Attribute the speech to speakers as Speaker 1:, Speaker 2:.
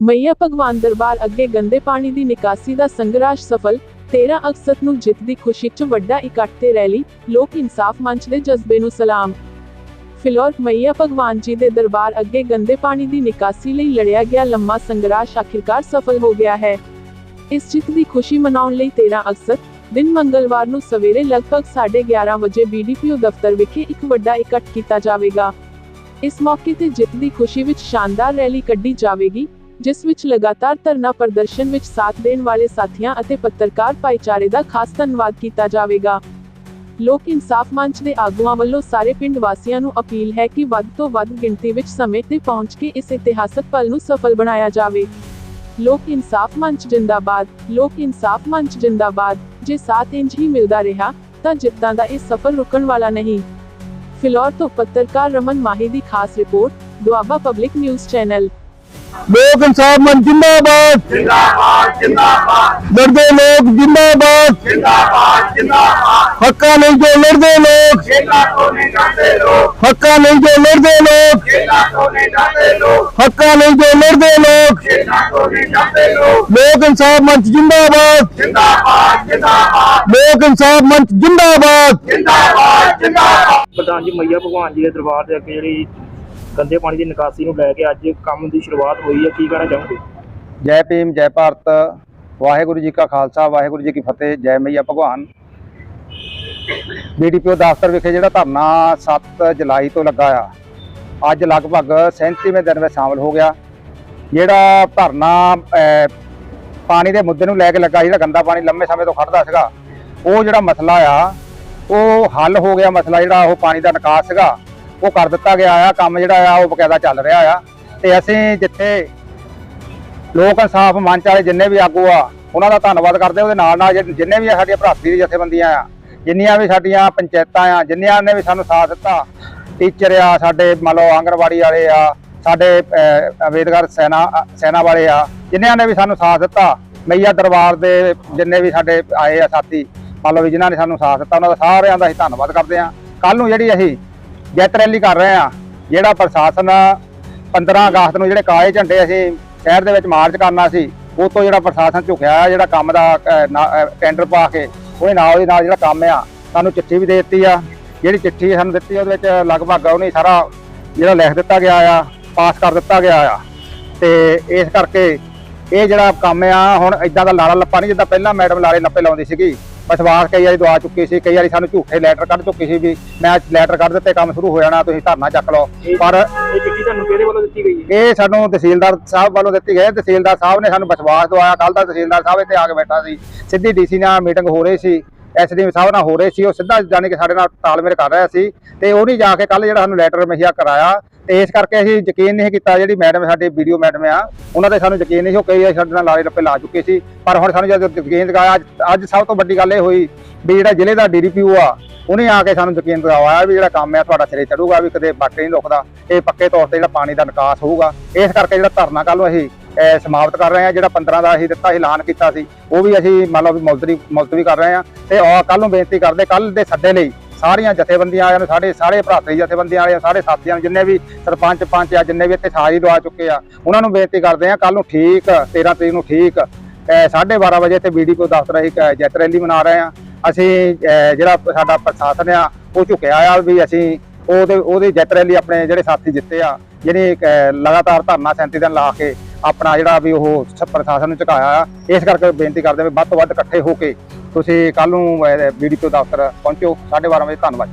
Speaker 1: ਮਈਆ ਭਗਵਾਨ ਦਰਬਾਰ ਅੱਗੇ ਗੰਦੇ ਪਾਣੀ ਦੀ ਨਿਕਾਸੀ ਦਾ ਸੰਘਰਸ਼ ਸਫਲ 13 ਅਗਸਤ ਨੂੰ ਜਿੱਤ ਦੀ ਖੁਸ਼ੀ 'ਚ ਵੱਡਾ ਇਕੱਠ ਤੇ ਰੈਲੀ, ਲੋਕ ਇਨਸਾਫ ਮੰਚ ਦੇ ਜਜ਼ਬੇ ਨੂੰ ਸਲਾਮ। ਫਿਲੌਰ, ਮਈਆ ਭਗਵਾਨ ਜੀ ਦੇ ਦਰਬਾਰ ਅੱਗੇ ਗੰਦੇ ਪਾਣੀ ਦੀ ਨਿਕਾਸੀ ਲਈ ਲੜਿਆ ਗਿਆ ਲੰਮਾ ਸੰਘਰਸ਼ ਆਖਿਰਕਾਰ ਸਫਲ ਹੋ ਗਿਆ ਹੈ। ਇਸ ਜਿੱਤ ਦੀ ਖੁਸ਼ੀ ਮਨਾਉਣ ਲਈ 13 ਅਗਸਤ ਦਿਨ ਮੰਗਲਵਾਰ ਨੂੰ ਸਵੇਰੇ ਲਗਭਗ 11:30 ਵਜੇ ਬੀਡੀਪੀਓ ਦਫ਼ਤਰ ਵਿਖੇ ਇੱਕ ਵੱਡਾ ਇਕੱਠ ਕੀਤਾ ਜਾਵੇਗਾ। ਇਸ ਮੌਕੇ ਤੇ ਜਿੱਤ ਦੀ ਖੁਸ਼ੀ ਵਿੱਚ ਸ਼ਾਨਦਾਰ ਰੈਲੀ ਕੱਢੀ ਜਾਵੇਗੀ ਜਿਸ ਵਿੱਚ ਲਗਾਤਾਰ ਧਰਨਾ ਪ੍ਰਦਰਸ਼ਨ ਵਿੱਚ ਸਾਥ ਦੇਣ ਵਾਲੇ ਸਾਥੀਆਂ ਅਤੇ ਪੱਤਰਕਾਰ ਭਾਈਚਾਰੇ ਦਾ ਖਾਸ ਧੰਨਵਾਦ ਕੀਤਾ ਜਾਵੇਗਾ। ਲੋਕ ਇਨਸਾਫ ਮੰਚ ਦੇ ਆਗੂਆਂ ਵੱਲੋਂ ਸਾਰੇ ਪਿੰਡ ਵਾਸੀਆਂ ਨੂੰ ਅਪੀਲ ਹੈ ਕਿ ਵੱਧ ਤੋਂ ਵੱਧ ਗਿਣਤੀ ਵਿੱਚ ਸਮੇਂ ਤੇ ਪਹੁੰਚ ਕੇ ਇਸ ਇਤਿਹਾਸਕ ਪਲ ਨੂੰ ਸਫਲ ਬਣਾਇਆ ਜਾਵੇ। ਲੋਕ ਇਨਸਾਫ ਮੰਚ ਜਿੰਦਾਬਾਦ, ਲੋਕ ਇਨਸਾਫ ਮੰਚ ਜਿੰਦਾਬਾਦ, ਜੇ ਸਾਥ ਇੰਜ ਹੀ ਮਿਲਦਾ ਰਿਹਾ, ਤਾਂ ਜਿੱਤਾਂ ਦਾ ਇਹ ਸਫਰ ਰੁਕਣ ਵਾਲਾ ਨਹੀਂ। ਫਿਲੌਰ ਤੋਂ ਪੱਤਰਕਾਰ ਰਮਨ ਮਾਹੀ ਦੀ ਖਾਸ report, Doaba public news channel.
Speaker 2: Lok Insaf Manch ਜਿੰਦਾਬਾਦ।
Speaker 3: ਜਿੰਦਾਬਾਦ ਜਿੰਦਾਬਾਦ।
Speaker 2: ਲੜਦੇ ਲੋਕ ਜਿੰਦਾਬਾਦ।
Speaker 3: ਜਿੰਦਾਬਾਦ ਜਿੰਦਾਬਾਦ।
Speaker 2: ਹੱਕਾਂ ਲਈ ਜੋ ਲੜਦੇ ਲੋਕ।
Speaker 3: ਜੇਲਾ ਤੋਂ ਨਹੀਂ ਜਾਂਦੇ ਲੋਕ।
Speaker 2: ਹੱਕਾਂ ਲਈ ਜੋ ਲੜਦੇ ਲੋਕ।
Speaker 3: ਜੇਲਾ ਤੋਂ ਨਹੀਂ ਜਾਂਦੇ ਲੋਕ।
Speaker 2: ਹੱਕਾਂ ਲਈ ਜੋ ਲੜਦੇ ਲੋਕ।
Speaker 3: ਜੇਲਾ ਤੋਂ ਨਹੀਂ ਜਾਂਦੇ ਲੋਕ।
Speaker 2: ਲੋਕ ਇਨਸਾਫ ਮੰਚ ਜਿੰਦਾਬਾਦ।
Speaker 3: ਜਿੰਦਾਬਾਦ ਜਿੰਦਾਬਾਦ।
Speaker 2: ਲੋਕ ਇਨਸਾਫ ਮੰਚ ਜਿੰਦਾਬਾਦ।
Speaker 3: ਜਿੰਦਾਬਾਦ ਜਿੰਦਾਬਾਦ।
Speaker 4: ਪ੍ਰਧਾਨ ਜੀ ਮਈਆ ਭਗਵਾਨ ਜੀ ਦੇ ਦਰਬਾਰ ਦੇ ਅੱਗੇ ਜਿਹੜੀ ਗੰਦੇ ਪਾਣੀ ਦੀ ਨਿਕਾਸੀ ਨੂੰ ਲੈ ਕੇ ਅੱਜ ਕੰਮ ਦੀ ਸ਼ੁਰੂਆਤ ਹੋਈ ਹੈ। ਕੀ ਕਹਿਣਾ ਚਾਹੋਗੇ?
Speaker 5: ਜੈ ਭੀਮ, ਜੈ ਭਾਰਤ। ਵਾਹਿਗੁਰੂ ਜੀ ਕਾ ਖਾਲਸਾ, ਵਾਹਿਗੁਰੂ ਜੀ ਕੀ ਫਤਿਹ। ਜੈ ਮਈਆ ਭਗਵਾਨ। ਬੀਡੀਪੀਓ ਦਫ਼ਤਰ ਵਿਖੇ ਜਿਹੜਾ ਧਰਨਾ 7 ਜੁਲਾਈ ਤੋਂ ਲੱਗਾ ਆ, ਅੱਜ ਲਗਭਗ 37ਵੇਂ ਦਿਨ ਵਿੱਚ ਸ਼ਾਮਲ ਹੋ ਗਿਆ। ਜਿਹੜਾ ਧਰਨਾ ਪਾਣੀ ਦੇ ਮੁੱਦੇ ਨੂੰ ਲੈ ਕੇ ਲੱਗਾ, ਜਿਹੜਾ ਗੰਦਾ ਪਾਣੀ ਲੰਮੇ ਸਮੇਂ ਤੋਂ ਖੜਦਾ ਸੀਗਾ, ਉਹ ਜਿਹੜਾ ਮਸਲਾ ਆ, ਉਹ ਹੱਲ ਹੋ ਗਿਆ ਮਸਲਾ ਜਿਹੜਾ, ਉਹ ਪਾਣੀ ਦਾ ਨਿਕਾਸ ਸੀਗਾ। ਉਹ ਕਰ ਦਿੱਤਾ ਗਿਆ ਆ, ਕੰਮ ਜਿਹੜਾ ਆ, ਉਹ ਬਕਾਇਦਾ ਚੱਲ ਰਿਹਾ ਆ। ਤੇ ਅਸੀਂ ਜਿੱਥੇ ਲੋਕ ਇਨਸਾਫ ਮੰਚ ਵਾਲੇ ਜਿੰਨੇ ਵੀ ਆਗੂ ਆ, ਉਹਨਾਂ ਦਾ ਧੰਨਵਾਦ ਕਰਦੇ ਉਹਦੇ ਨਾਲ ਨਾਲ ਜਿ- ਜਿੰਨੇ ਵੀ ਸਾਡੀਆਂ ਭਰਾਤੀ ਦੀ ਜਥੇਬੰਦੀਆਂ ਆ, ਜਿੰਨੀਆਂ ਵੀ ਸਾਡੀਆਂ ਪੰਚਾਇਤਾਂ ਆ, ਜਿੰਨਿਆਂ ਨੇ ਵੀ ਸਾਨੂੰ ਸਾਥ ਦਿੱਤਾ, ਟੀਚਰ ਆ, ਸਾਡੇ ਮੰਨ ਲਓ ਆਂਗਣਵਾੜੀ ਵਾਲੇ ਆ, ਸਾਡੇ ਅੰਬੇਦਕਰ ਸੈਨਾ ਸੈਨਾ ਵਾਲੇ ਆ, ਜਿੰਨਿਆਂ ਨੇ ਵੀ ਸਾਨੂੰ ਸਾਥ ਦਿੱਤਾ ਮਈਆ ਦਰਬਾਰ ਦੇ ਜਿੰਨੇ ਵੀ ਸਾਡੇ ਆਏ ਆ ਸਾਥੀ, ਮੰਨ ਲਓ ਵੀ ਜਿਨ੍ਹਾਂ ਨੇ ਸਾਨੂੰ ਸਾਥ ਦਿੱਤਾ, ਉਹਨਾਂ ਦਾ ਸਾਰਿਆਂ ਦਾ ਅਸੀਂ ਧੰਨਵਾਦ ਕਰਦੇ ਆ ਕੱਲ ਨੂੰ ਜਿਹੜੀ ਅਸੀਂ ਜੈਤ ਰੈਲੀ ਕਰ ਰਹੇ ਆ ਜਿਹੜਾ ਪ੍ਰਸ਼ਾਸਨ 15 ਅਗਸਤ ਨੂੰ ਜਿਹੜੇ ਕਾਲੇ ਝੰਡੇ ਅਸੀਂ ਸ਼ਹਿਰ ਦੇ ਵਿੱਚ ਮਾਰਚ ਕਰਨਾ ਸੀ ਉਹ ਤੋਂ ਜਿਹੜਾ ਪ੍ਰਸ਼ਾਸਨ ਝੁਕਿਆ ਆ, ਜਿਹੜਾ ਕੰਮ ਦਾ ਨਾ- ਟੈਂਡਰ ਪਾ ਕੇ, ਉਹਦੇ ਨਾਲ ਉਹਦੇ ਨਾਲ ਜਿਹੜਾ ਕੰਮ ਆ, ਸਾਨੂੰ ਚਿੱਠੀ ਵੀ ਦੇ ਦਿੱਤੀ ਆ। ਜਿਹੜੀ ਚਿੱਠੀ ਸਾਨੂੰ ਦਿੱਤੀ, ਉਹਦੇ ਵਿੱਚ ਲਗਭਗ ਉਹਨੇ ਸਾਰਾ ਜਿਹੜਾ ਲਿਖ ਦਿੱਤਾ ਗਿਆ ਆ, ਪਾਸ ਕਰ ਦਿੱਤਾ ਗਿਆ ਆ। ਤੇ ਇਸ ਕਰਕੇ ਇਹ ਜਿਹੜਾ ਕੰਮ ਆ, ਹੁਣ ਇਦਾਂ ਦਾ ਲਾਲਾ ਲੱਪਾ ਨਹੀਂ ਜਿੱਦਾਂ ਪਹਿਲਾਂ ਮੈਡਮ ਲਾਰੇ ਲੱਪੇ ਲਾਉਂਦੀ ਸੀਗੀ। ਵਿਸ਼ਵਾਸ ਕਈ ਵਾਰੀ ਦਵਾ ਚੁੱਕੀ ਸੀ ਕਈ ਵਾਰੀ ਸਾਨੂੰ ਝੂਠੇ ਲੈਟਰ ਕੱਢ ਚੁੱਕੀ ਸੀ ਵੀ ਮੈਂ ਲੈਟਰ ਕੱਢ ਦਿੱਤੇ ਕੰਮ ਸ਼ੁਰੂ ਹੋ ਜਾਣਾ ਤੁਸੀਂ ਧਰਨਾ ਚੱਕ ਲਓ। ਪਰ
Speaker 4: ਇਹ ਚਿੱਠੀ ਤੁਹਾਨੂੰ ਕਿਹਦੇ ਵੱਲੋਂ ਦਿੱਤੀ ਗਈ ਹੈ?
Speaker 5: ਇਹ ਸਾਨੂੰ ਤਹਿਸੀਲਦਾਰ ਸਾਹਿਬ ਵੱਲੋਂ ਦਿੱਤੀ ਗਈ ਹੈ। ਤਹਿਸੀਲਦਾਰ ਸਾਹਿਬ ਨੇ ਸਾਨੂੰ ਵਿਸ਼ਵਾਸ ਦਵਾਇਆ। ਕੱਲ ਦਾ ਤਹਿਸੀਲਦਾਰ ਸਾਹਿਬ ਇੱਥੇ ਆ ਕੇ ਬੈਠਾ ਸੀ। ਸਿੱਧੀ ਡੀਸੀ ਨਾਲ ਮੀਟਿੰਗ ਹੋ ਰਹੀ ਸੀ। ਐਸਡੀਐਮ ਸਾਹਿਬ ਨਾਲ ਹੋ ਰਹੀ ਸੀ। ਉਹ ਸਿੱਧਾ ਜਾਣੀ ਕਿ ਸਾਡੇ ਨਾਲ ਤਾਲਮੇਲ ਕਰ ਰਿਹਾ ਸੀ। ਤੇ ਉਹ ਨਹੀਂ ਜਾ ਕੇ ਕੱਲ ਜਿਹੜਾ ਸਾਨੂੰ ਲੈਟਰ ਮਹਿਆ ਕਰਾਇਆ। ਤੇ ਇਸ ਕਰਕੇ ਅਸੀਂ ਯਕੀਨ ਨਹੀਂ ਕੀਤਾ ਜਿਹੜੀ ਮੈਡਮ ਸਾਡੀ ਵੀਡੀਓ ਮੈਡਮ ਆ, ਉਹਨਾਂ ਤੇ ਸਾਨੂੰ ਯਕੀਨ ਨਹੀਂ ਹੋ ਉਹ ਕਈ ਵਾਰੀ ਸਾਡੇ ਨਾਲ ਲਾਲੇ ਰੱਪੇ ਲਾ ਚੁੱਕੇ ਸੀ, ਪਰ ਹੁਣ ਸਾਨੂੰ ਜਦ ਯਕੀਨ ਦਿਖਾਇਆ, ਅੱਜ ਅੱਜ ਸਭ ਤੋਂ ਵੱਡੀ ਗੱਲ ਇਹ ਹੋਈ ਵੀ ਜਿਹੜਾ ਜ਼ਿਲ੍ਹੇ ਦਾ ਡੀਡੀਪੀਓ ਆ, ਉਹਨੇ ਆ ਕੇ ਸਾਨੂੰ ਯਕੀਨ ਦਿਵਾਇਆ ਵੀ ਜਿਹੜਾ ਕੰਮ ਆ ਤੁਹਾਡਾ ਸਿਰੇ ਚੜੂਗਾ, ਵੀ ਕਦੇ ਬਾਕੀ ਨਹੀਂ ਰੁਕਦਾ, ਇਹ ਪੱਕੇ ਤੌਰ ਤੇ ਜਿਹੜਾ ਪਾਣੀ ਦਾ ਨਿਕਾਸ ਹੋਊਗਾ, ਇਸ ਕਰਕੇ ਜਿਹੜਾ ਧਰਨਾ ਕੱਲ ਨੂੰ ਅਸੀਂ ਸਮਾਪਤ ਕਰ ਰਹੇ ਹਾਂ, ਜਿਹੜਾ 15 ਦਾ ਅਸੀਂ ਦਿੱਤਾ ਐਲਾਨ ਕੀਤਾ ਸੀ, ਉਹ ਵੀ ਅਸੀਂ ਮੰਨ ਲਓ ਵੀ ਮੁਲਤਵੀ ਮੁਲਤਵੀ ਕਰ ਰਹੇ ਹਾਂ, ਤੇ ਕੱਲ ਨੂੰ ਬੇਨਤੀ ਕਰਦੇ ਕੱਲ ਦੇ ਸੱਦੇ ਲਈ ਸਾਰੀਆਂ ਜਥੇਬੰਦੀਆਂ ਵਾਲਿਆਂ ਨੂੰ, ਸਾਡੇ ਸਾਰੇ ਭਰਾਤਰੀ ਜਥੇਬੰਦੀਆਂ ਵਾਲੇ ਸਾਰੇ ਸਾਥੀਆਂ ਨੂੰ, ਜਿੰਨੇ ਵੀ ਸਰਪੰਚ, ਪੰਚ ਆ, ਜਿੰਨੇ ਵੀ ਇੱਥੇ ਸਾਜੀ ਦਵਾ ਚੁੱਕੇ ਆ, ਉਹਨਾਂ ਨੂੰ ਬੇਨਤੀ ਕਰਦੇ ਆ ਕੱਲ ਨੂੰ ਠੀਕ 13 ਤਰੀਕ ਨੂੰ ਠੀਕ 12:30 ਵਜੇ ਤੇ ਬੀਡੀਪੀ ਦਫ਼ਤਰ ਅਸੀਂ ਇੱਕ ਜੈਤ ਰੈਲੀ ਮਨਾ ਰਹੇ ਆ ਅਸੀਂ ਜਿਹੜਾ ਸਾਡਾ ਪ੍ਰਸ਼ਾਸਨ ਆ, ਉਹ ਝੁਕਿਆ ਆ ਵੀ ਅਸੀਂ ਉਹਦੇ ਉਹਦੇ ਜੈਤ ਰੈਲੀ ਆਪਣੇ ਜਿਹੜੇ ਸਾਥੀ ਜਿੱਤੇ ਆ ਜਿਹੜੇ ਲਗਾਤਾਰ ਧਰਨਾ 37 ਦਿਨ ਲਾ ਕੇ ਆਪਣਾ ਜਿਹੜਾ ਵੀ ਉਹ ਸ- ਪ੍ਰਸ਼ਾਸਨ ਨੂੰ ਝੁਕਾਇਆ ਆ, ਇਸ ਕਰਕੇ ਬੇਨਤੀ ਕਰਦੇ ਵੀ ਵੱਧ ਤੋਂ ਵੱਧ ਇਕੱਠੇ ਹੋ ਕੇ ਤੁਸੀਂ ਕੱਲ ਨੂੰ ਬੀਡੀ ਤੋਂ ਦਫ਼ਤਰ ਪਹੁੰਚੋ 12:30 ਵਜੇ ਧੰਨਵਾਦ।